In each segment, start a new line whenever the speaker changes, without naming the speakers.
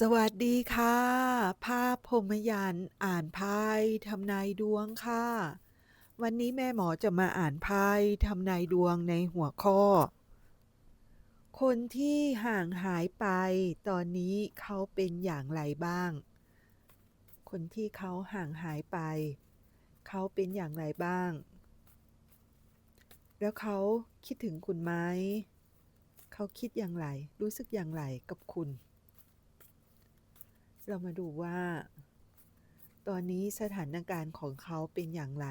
สวัสดีค่ะ ภาพพรมยานอ่านไพ่ทำนายดวงค่ะ วันนี้แม่หมอจะมาอ่านไพ่ทำนายดวงในหัวข้อ คนที่ห่างหายไปตอนนี้เขาเป็นอย่างไรบ้าง คนที่เขาห่างหายไป เขาเป็นอย่างไรบ้าง แล้วเขาคิดถึงคุณไหม เขาคิดอย่างไร รู้สึกอย่างไรกับคุณ เรามาดูว่า ตอนนี้สถานการณ์ของเขาเป็นอย่างไร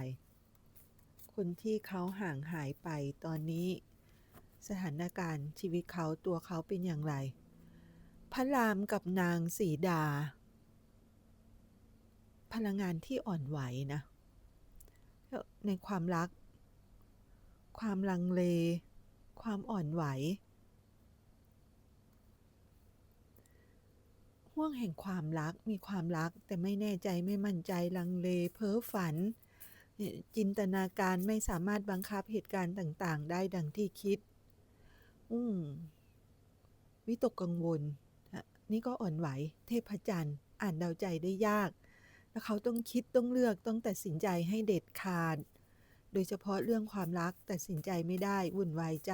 คนที่เขาห่างหายไปตอนนี้ สถานการณ์ชีวิตเขาตัวเขาเป็นอย่างไร พระรามกับนางสีดา พลังงานที่อ่อนไหวนะ ในความรัก ความลังเล ความอ่อนไหว วงแห่งความรักมีความรักแต่ไม่แน่ใจไม่มั่นใจลังเลเพ้อฝัน จินตนาการไม่สามารถบังคับเหตุการณ์ต่าง ๆ ได้ดังที่คิด อืมวิตกกังวล นี่ก็อ่อนไหว เทพจันทร์ อ่านเดาใจได้ยาก แล้วเขาต้องคิดต้องเลือกต้องตัดสินใจให้เด็ดขาด โดยเฉพาะเรื่องความรักตัดสินใจไม่ได้วุ่นวายใจ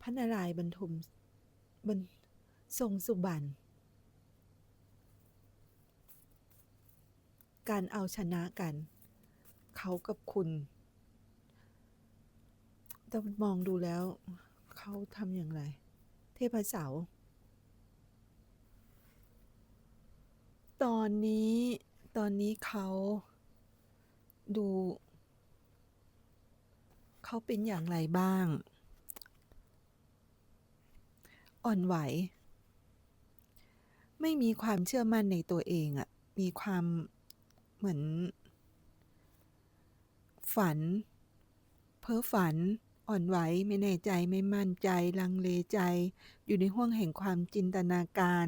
พระนารายณ์บรรทมบรรทรงสุบรรณการเอาชนะกัน เขากับคุณแต่มองดูแล้ว เขาทำอย่างไร เทพเสาตอนนี้ตอนนี้เขาดู เขาเป็นอย่างไรบ้าง อ่อนไหว ไม่มีความเชื่อมั่นในตัวเองอะมีความเหมือน ฝัน เพ้อฝัน อ่อนไหวไม่แน่ใจไม่มั่นใจ ลังเลใจ อยู่ในห้วงแห่งความจินตนาการ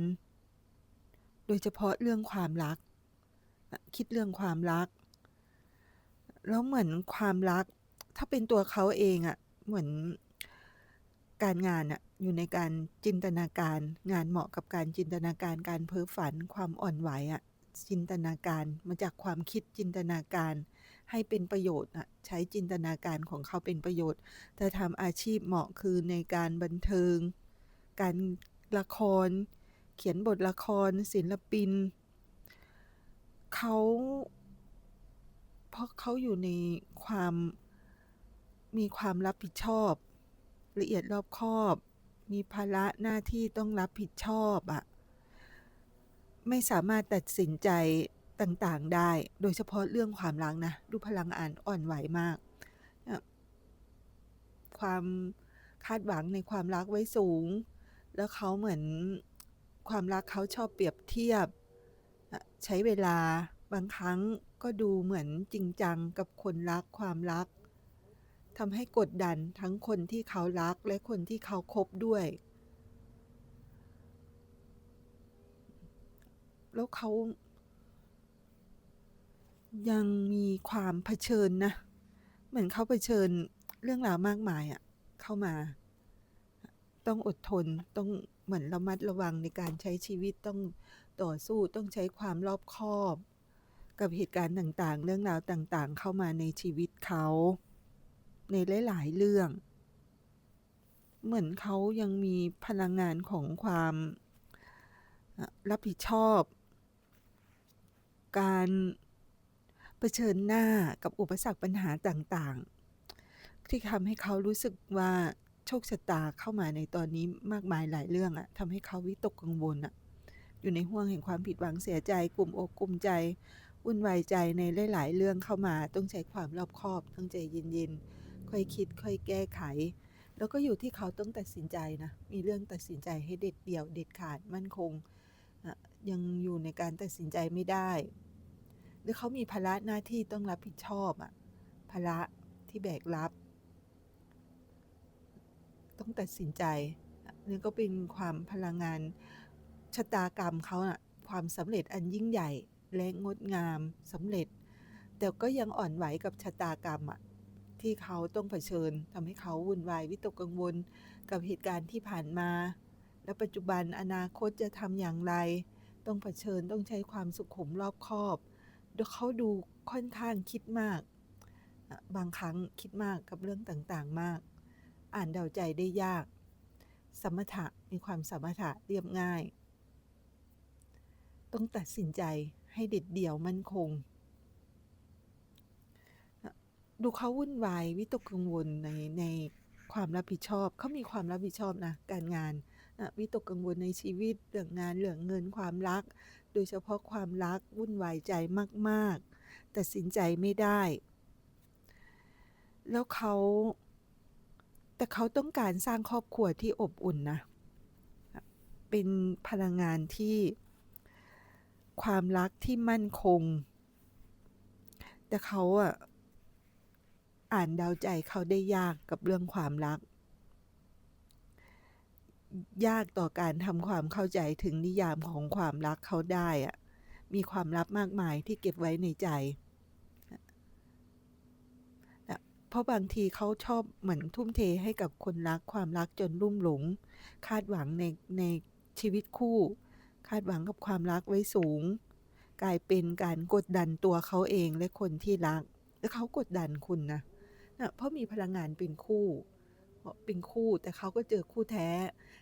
โดยเฉพาะเรื่องความรัก คิดเรื่องความรัก แล้วเหมือนความรัก ถ้าเป็นตัวเขาเองอะเหมือน การงานอะอยู่ในการจินตนาการ งานเหมาะกับการจินตนาการการเพ้อฝันความอ่อนไหวอะจินตนาการมาจากความคิดจินตนาการ ให้เป็นประโยชน์อะใช้จินตนาการของเขาเป็นประโยชน์แต่ทำอาชีพเหมาะคือในการบันเทิง การละคร เขียนบทละคร ศิลปิน เขาเพราะเขาอยู่ในความมีความรับผิดชอบ ละเอียดรอบคอบ มีภาระหน้าที่ต้องรับผิดชอบอะไม่สามารถตัดสินใจต่างๆได้ โดยเฉพาะเรื่องความรักนะ ดูพลังอ่านอ่อนไหวมาก ความคาดหวังในความรักไว้สูง แล้วเขาเหมือนความรักเขาชอบเปรียบเทียบ ใช้เวลาบางครั้งก็ดูเหมือนจริงจังกับคนรักความรัก ทำให้กดดันทั้งคนที่เขารักและคนที่เขาคบด้วย แล้วเขายังมีความเผชิญนะ เหมือนเขาเผชิญเรื่องราวมากมายอะเข้ามา ต้องอดทน ต้องเหมือนระมัดระวังในการใช้ชีวิต ต้องต่อสู้ ต้องใช้ความรอบคอบ กับเหตุการณ์ต่างๆ เรื่องราวต่างๆ เข้ามาในชีวิตเขา ในหลายๆเรื่อง เหมือนเขายังมีพลังงานของความรับผิดชอบ การเผชิญหน้ากับอุปสรรคปัญหาต่างๆ ที่ทำให้เขารู้สึกว่าโชคชะตาเข้ามาในตอนนี้มากมายหลายเรื่องอะทำให้เขาวิตกกังวลอะอยู่ในห่วงแห่งความผิดหวังเสียใจกลุ่มอกกลุ่มใจวุ่นวายใจในหลาย ๆ เรื่องเข้ามา ต้องใช้ความรอบคอบ ต้องใจเย็น ๆ ค่อยคิด ค่อยแก้ไข แล้วก็อยู่ที่เขาต้องตัดสินใจนะ มีเรื่องตัดสินใจให้เด็ดเดี่ยว เด็ดขาดมั่นคง ยังอยู่ในการตัดสินใจไม่ได้ หรือเขามีภาระหน้าที่ต้องรับผิดชอบอะภาระที่แบกรับ ต้องตัดสินใจนี่ก็เป็นความพลังงานชะตากรรมเขาอะความสำเร็จอันยิ่งใหญ่และงดงามสำเร็จ แต่ก็ยังอ่อนไหวกับชะตากรรมอะ ที่เขาต้องเผชิญทำให้เขาวุ่นวายวิตกกังวล กับเหตุการณ์ที่ผ่านมา และปัจจุบันอนาคตจะทำอย่างไร ต้องเผชิญต้องใช้ความสุขุมรอบคอบเขาดูค่อนข้างคิดมาก บางครั้งคิดมากกับเรื่องต่างๆมาก อ่านเดาใจได้ยาก สมถะมีความสมถะเรียบง่าย ต้องตัดสินใจให้เด็ดเดี่ยวมั่นคง ดูเขาวุ่นวายวิตกกังวลในในความรับผิดชอบเขามีความรับผิดชอบนะการงานอะวิตกกังวลในชีวิตเรื่องงานเรื่องเงินความรัก โดยเฉพาะความรักวุ่นวายใจมากๆตัดสินใจไม่ได้ แล้วเขาแต่เขาต้องการสร้างครอบครัวที่อบอุ่นนะเป็นพลังงานที่ความรักที่มั่นคง แต่เขาอะ อ่านเดาใจเขาได้ยากกับเรื่องความรัก ยากต่อการทำความเข้าใจถึงนิยามของความรักเขาได้อะมีความลับมากมายที่เก็บไว้ในใจเพราะบางทีเขาชอบเหมือนทุ่มเทให้กับคนรักความรักจนลุ่มหลง คาดหวังในในชีวิตคู่ คาดหวังกับความรักไว้สูง กลายเป็นการกดดันตัวเขาเองและคนที่รัก แล้วเขากดดันคุณนะ นะเพราะมีพลังงานเป็นคู่เป็นคู่แต่เขาก็เจอคู่แท้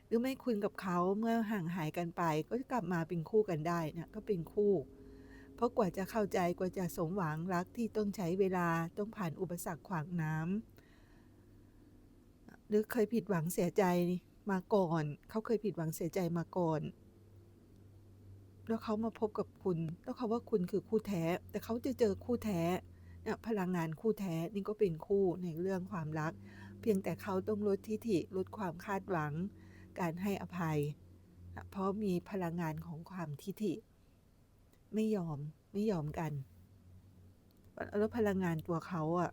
หรือไม่คุณกับเขาเมื่อห่างหายกันไป ก็จะกลับมาเป็นคู่กันได้นะก็เป็นคู่ เพราะกว่าจะเข้าใจกว่าจะสมหวังรักที่ต้องใช้เวลาต้องผ่านอุปสรรคขวางน้ำหรือเคยผิดหวังเสียใจมาก่อน เขาเคยผิดหวังเสียใจมาก่อน แล้วเขามาพบกับคุณ แล้วเขาว่าคุณคือคู่แท้ แต่เขาจะเจอคู่แท้ พลังงานคู่แท้นี่ก็เป็นคู่ในเรื่องความรัก เพียงแต่เขาต้องลดทิฐิลดความคาดหวัง การให้อภัย เพราะมีพลังงานของความทิฐิ ไม่ยอมไม่ยอมกันแล้วพลังงานตัวเขาอะ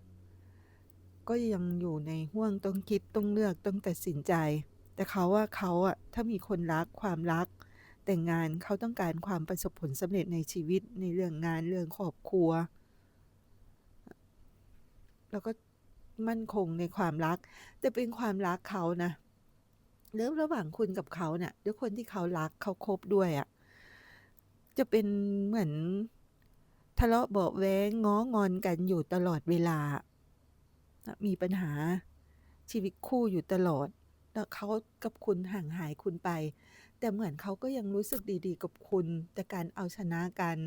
ก็ยังอยู่ในห่วงต้องคิดต้องเลือกต้องตัดสินใจ แต่เขาว่าเขาอะถ้ามีคนรักความรัก แต่งงานเขาต้องการความประสบผลสำเร็จในชีวิตในเรื่องงานเรื่องครอบครัว แล้วก็มั่นคงในความรัก แต่เป็นความรักเขานะแล้วระหว่างคุณกับเขาเนี่ยด้วยคนที่เขารักเขาคบด้วยอะ่ะจะเป็นเหมือนทะเลาะเบาแวงง้องอนกันอยู่ตลอดเวลา มีปัญหาชีวิตคู่อยู่ตลอด แล้วเขากับคุณห่างหายคุณไป แต่เหมือนเขาก็ยังรู้สึกดีๆ กับคุณ แต่การเอาชนะกัน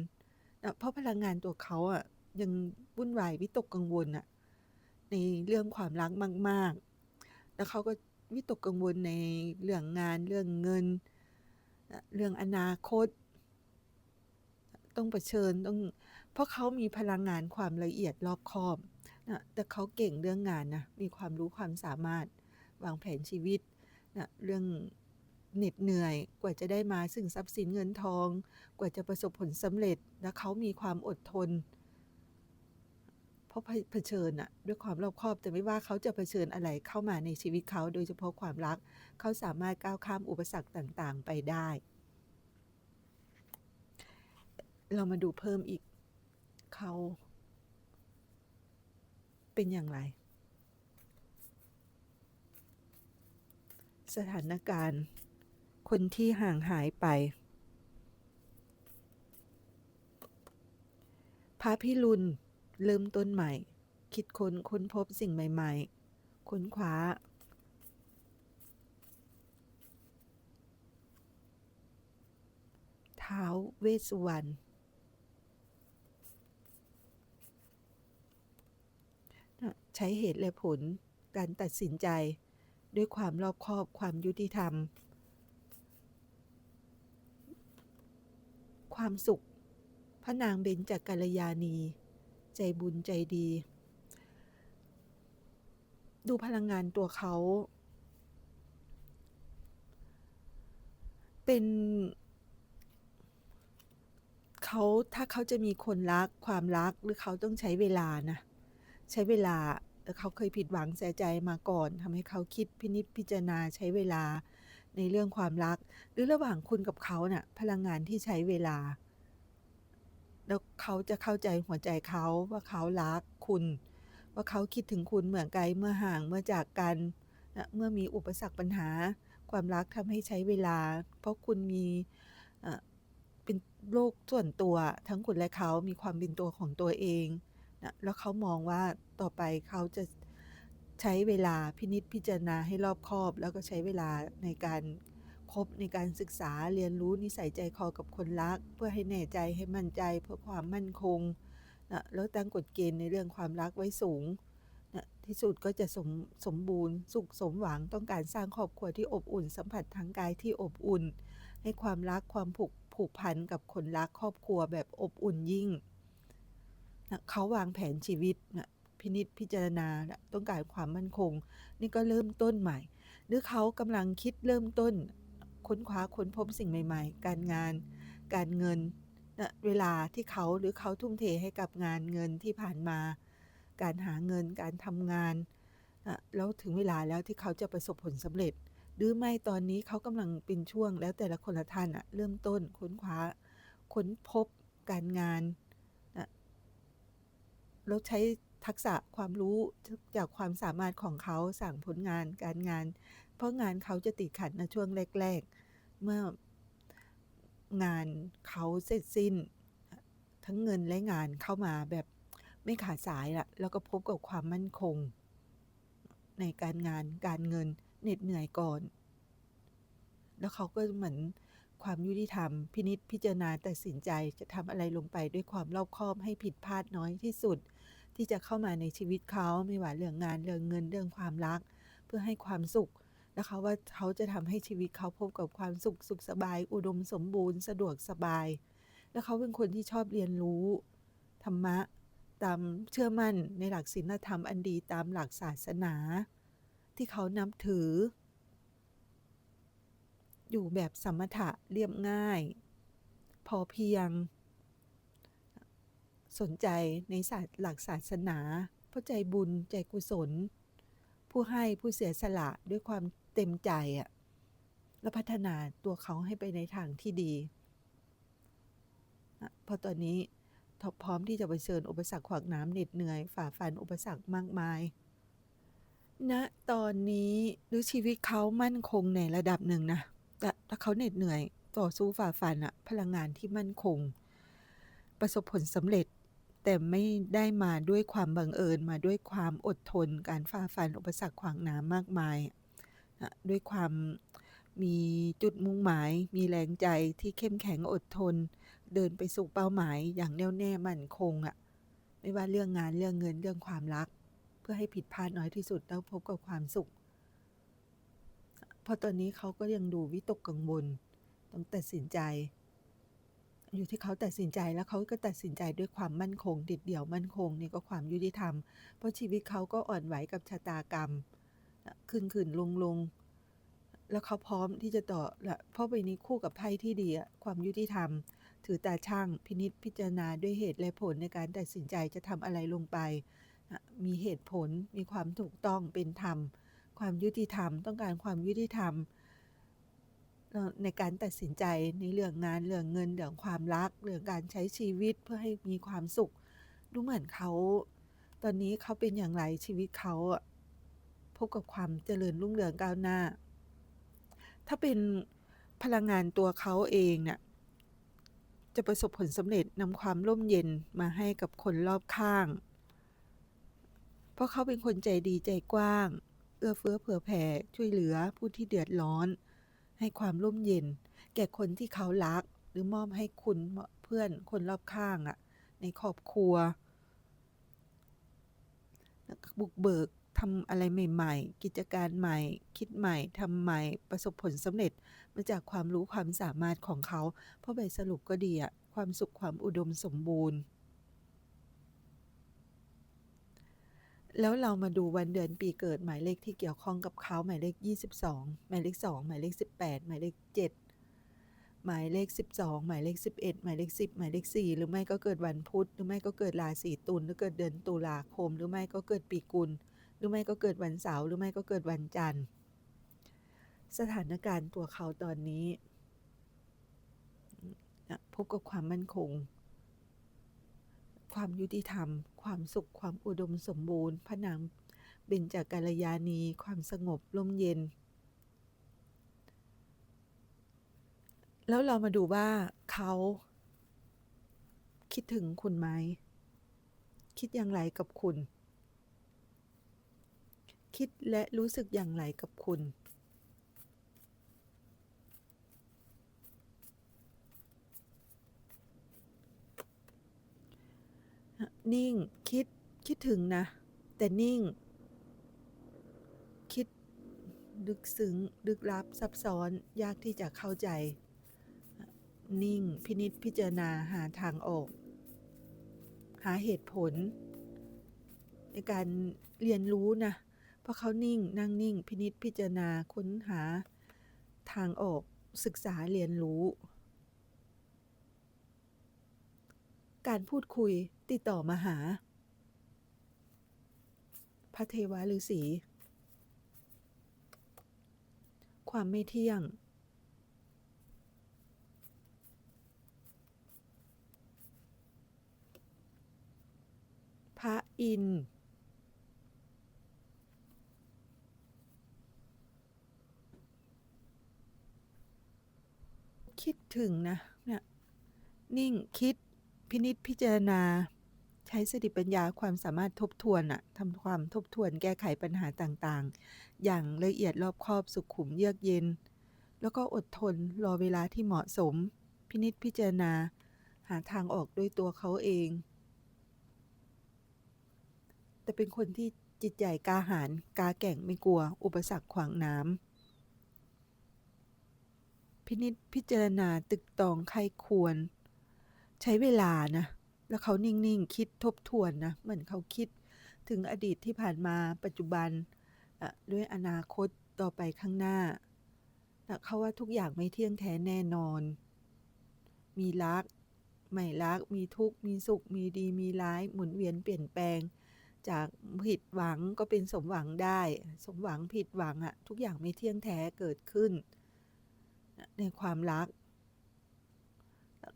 เพราะพลังงานตัวเขาอะยังวุ่นวายวิตกกังวลอะ ในเรื่องความรักมาก ๆ แล้วเขาก็วิตกกังวลในเรื่องงานเรื่องเงิน เรื่องอนาคต ต้องเผชิญต้องเพราะเขามีพลังงานความละเอียดรอบคอบนะแต่เขาเก่งเรื่องงานนะมีความรู้ความสามารถวางแผนชีวิตนะเรื่องเหน็ดเหนื่อยกว่าจะได้มาซึ่งทรัพย์สินเงินทอง กว่าจะประสบผลสำเร็จ และเขามีความอดทน เพราะเผชิญอะด้วยความรอบคอบแต่ไม่ว่าเขาจะเผชิญอะไรเข้ามาในชีวิตเขาโดยเฉพาะความรัก เขาสามารถก้าวข้ามอุปสรรคต่างๆ ไปได้ เรามาดูเพิ่มอีกเขาเป็นอย่างไร สถานการณ์ คนที่ห่างหายไปพระพิรุณ เริ่มต้นใหม่ คิดค้นค้นพบสิ่งใหม่ ๆ ค้นคว้า เท้าเวสวรรณใช้เหตุและผลการตัดสินใจด้วยความรอบคอบความยุติธรรม ความสุข พระนางเบญจกัลยาณี ใจบุญใจดี ดูพลังงานตัวเขา เป็นเขาถ้าเขาจะมีคนรักความรักหรือเขาต้องใช้เวลานะ ใช้เวลาเขาเคยผิดหวังเสียใจมาก่อนทำให้เขาคิดพินิจพิจารณาใช้เวลาในเรื่องความรัก หรือระหว่างคุณกับเขาเนะ่ะพลังงานที่ใช้เวลา แล้วเขาจะเข้าใจหัวใจเขาว่าเขารักคุณ ว่าเขาคิดถึงคุณเหมือนไกลเมื่อห่างเมื่อจากกันนะเมื่อมีอุปสรรคปัญหา ความรักทำให้ใช้เวลา เพราะคุณมีเป็นโลกส่วนตัว ทั้งคุณและเขามีความเป็นตัวของตัวเองนะแล้วเขามองว่าต่อไปเขาจะใช้เวลาพินิจพิจารณาให้รอบคอบ แล้วก็ใช้เวลาในการ คบในการศึกษาเรียนรู้นิสัยใจคอกับคนรัก เพื่อให้แน่ใจให้มั่นใจเพื่อความมั่นคงนะแล้วตั้งกฎเกณฑ์ในเรื่องความรักไว้สูงนะที่สุดก็จะสมสมบูรณ์ สุขสมหวังต้องการสร้างครอบครัวที่อบอุ่น สัมผัสทางกายที่อบอุ่น ให้ความรักความผูกผูกพันกับคนรักครอบครัวแบบอบอุ่นยิ่งนะเขาวางแผนชีวิตนะพินิจพิจารณาต้องการความมั่นคง นี่ก็เริ่มต้นใหม่ หรือเขากำลังคิดเริ่มต้น ค้นคว้าค้นพบสิ่งใหม่ๆ การงาน การเงินนะเวลาที่เขาหรือเขาทุ่มเทให้กับงานเงินที่ผ่านมา การหาเงินการทำงานนะแล้วถึงเวลาแล้วที่เขาจะประสบผลสำเร็จ หรือไม่ตอนนี้เขากำลังเป็นช่วงแล้วแต่ละคนละท่านอะเริ่มต้นค้นคว้าค้นพบการงานนะแล้วใช้ทักษะความรู้จากความสามารถของเขาสั่งผลงานการงาน เพราะงานเขาจะติดขัดในช่วงแรก ๆ เมื่องานเขาเสร็จสิ้น ทั้งเงินและงานเข้ามาแบบไม่ขาดสายละแล้วก็พบกับความมั่นคง ในการงานการเงินเหน็ดเหนื่อยก่อน แล้วเขาก็เหมือนความยุติธรรม พินิษพิจารณาตัดสินใจจะทำอะไรลงไปด้วยความรอบคอบให้ผิดพลาดน้อยที่สุด ที่จะเข้ามาในชีวิตเขาไม่ว่าเรื่องงานเรื่องเงินเรื่องความรัก เพื่อให้ความสุข นะคะ ว่าเขาจะทำให้ชีวิตเขาพบกับความสุขสุขสบาย อุดมสมบูรณ์สะดวกสบาย แล้วเขาเป็นคนที่ชอบเรียนรู้ ธรรมะ ตามเชื่อมั่นในหลักศีลธรรมอันดีตามหลักศาสนา ที่เขานับถือ อยู่แบบสมถะเรียบง่าย พอเพียง สนใจในศาสตร์หลักศาสนาเพราะใจบุญใจกุศลผู้ให้ผู้เสียสละด้วยความ เต็มใจอะและพัฒนาตัวเขาให้ไปในทางที่ดีพราะตอนนี้ทพร้อมที่จะไปเชิญอุปสรรคขวากน้ำเหน็ดเหนื่อยฝ่าฟันอุปสรรคมากมายณตอนนี้หรือชีวิตเขามั่นคงในระดับหนึ่งนะแต่ถ้าเขาเหน็ดเหนื่อยต่อสู้ฝ่าฟันอะพลังงานที่มั่นคง ประสบผลสำเร็จ แต่ไม่ได้มาด้วยความบังเอิญมาด้วยความอดทน การฝ่าฟันอุปสรรคขวางน้ำมากมาย นะด้วยความมีจุดมุ่งหมาย มีแรงใจที่เข้มแข็งอดทน เดินไปสู่เป้าหมายอย่างแน่วแน่มั่นคงอะไม่ว่าเรื่องงานเรื่องเงินเรื่องความรัก เพื่อให้ผิดพลาดน้อยที่สุดแล้วพบกับความสุข เพราะตอนนี้เขาก็ยังดูวิตกกังวลต้องตัดสินใจ อยู่ที่เขาตัดสินใจแล้วเขาก็ตัดสินใจด้วยความมั่นคงเด็ดเดี่ยวมั่นคงนี่ก็ความยุติธรรม เพราะชีวิตเขาก็อ่อนไหวกับชะตากรรม ขึ้นขึ้นลงลงแล้วเขาพร้อมที่จะต่อละเพราะใบนี้คู่กับไพ่ที่ดีอะความยุติธรรม ถือตาช่างพินิษพิจารณาด้วยเหตุและผลในการตัดสินใจจะทำอะไรลงไป มีเหตุผลมีความถูกต้องเป็นธรรม ความยุติธรรม ต้องการความยุติธรรม ในการตัดสินใจในเรื่องงานเรื่องเงินเรื่องความรักเรื่องการใช้ชีวิตเพื่อให้มีความสุข ดูเหมือนเขา ตอนนี้เขาเป็นอย่างไรชีวิตเขาอะ พบกับความเจริญรุ่งเรืองก้าวหน้า ถ้าเป็นพลังงานตัวเขาเองเนี่ยจะประสบผลสำเร็จนำความร่มเย็นมาให้กับคนรอบข้าง เพราะเขาเป็นคนใจดีใจกว้าง เอื้อเฟื้อเผื่อแผ่ช่วยเหลือผู้ที่เดือดร้อน ให้ความร่มเย็น แก่คนที่เขารัก หรือมอบให้คุณเพื่อนคนรอบข้างอะในครอบครัว บุกเบิก ทำอะไรใหม่ ๆ กิจการใหม่ คิดใหม่ทำใหม่ ประสบผลสำเร็จ มาจากความรู้ความสามารถของเขา เพราะใบสรุปก็ดีอะความสุขความอุดมสมบูรณ์ แล้วเรามาดูวันเดือนปีเกิดหมายเลขที่เกี่ยวข้องกับเขาหมายเลข 22 หมายเลข 2 หมายเลข 18 หมายเลข 7 หมายเลข 12 หมายเลข 11 หมายเลข 10 หมายเลข 4 หรือไม่ก็เกิดวันพุธ หรือไม่ก็เกิดราศีตุล หรือเกิดเดือนตุลาคม หรือไม่ก็เกิดปีกุล หรือไม่ก็เกิดวันเสาร์หรือไม่ก็เกิดวันจันทร์ สถานการณ์ตัวเขาตอนนี้ พบกับความมั่นคง ความยุติธรรม ความสุข ความอุดมสมบูรณ์ พระนางเบญจากัลยาณีความสงบร่มเย็น แล้วเรามาดูว่าเขาคิดถึงคุณไหม คิดอย่างไรกับคุณ คิดและรู้สึกอย่างไรกับคุณ นิ่งคิดคิดถึงนะ แต่นิ่ง คิดลึกซึ้งลึกลับซับซ้อนยากที่จะเข้าใจ นิ่งพินิจพิจารณาหาทางออก หาเหตุผล ในการเรียนรู้นะ ราะเขานิ่งนั่งนิ่ง พินิจพิจารณาค้นหาทางออกศึกษาเรียนรู้ การพูดคุยติดต่อมาหา พระเทวฤาษีความไม่เที่ยง พระอินทร์ คิดถึงนะเนี่ยนิ่งคิดพินิจพิจารณา ใช้สติปัญญาความสามารถทบทวนอะทำความทบทวนแก้ไขปัญหาต่างๆ อย่างละเอียดรอบคอบสุขุมเยือกเย็น แล้วก็อดทนรอเวลาที่เหมาะสม พินิจพิจารณา หาทางออกด้วยตัวเขาเอง แต่เป็นคนที่จิตใหญ่กล้าหาญกล้าแก่งไม่กลัว อุปสรรคขวางน้ำ พินิจพิจารณาตึกตองใครควร ใช้เวลานะ แล้วเขานิ่งๆ คิดทบทวนนะ เหมือนเขาคิดถึงอดีตที่ผ่านมาปัจจุบันด้วยอนาคตต่อไปข้างหน้าเขาว่าทุกอย่างไม่เที่ยงแท้แน่นอน มีรัก ไม่รัก มีทุกข์ มีสุข มีดี มีร้าย หมุนเวียนเปลี่ยนแปลง จากผิดหวังก็เป็นสมหวังได้ สมหวังผิดหวังอะทุกอย่างไม่เที่ยงแท้เกิดขึ้น ในความรัก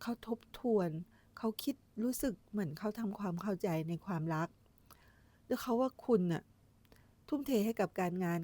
เขาทบทวน เขาคิดรู้สึกเหมือนเขาทำความเข้าใจในความรัก แล้วเขาว่าคุณน่ะทุ่มเทให้กับการงาน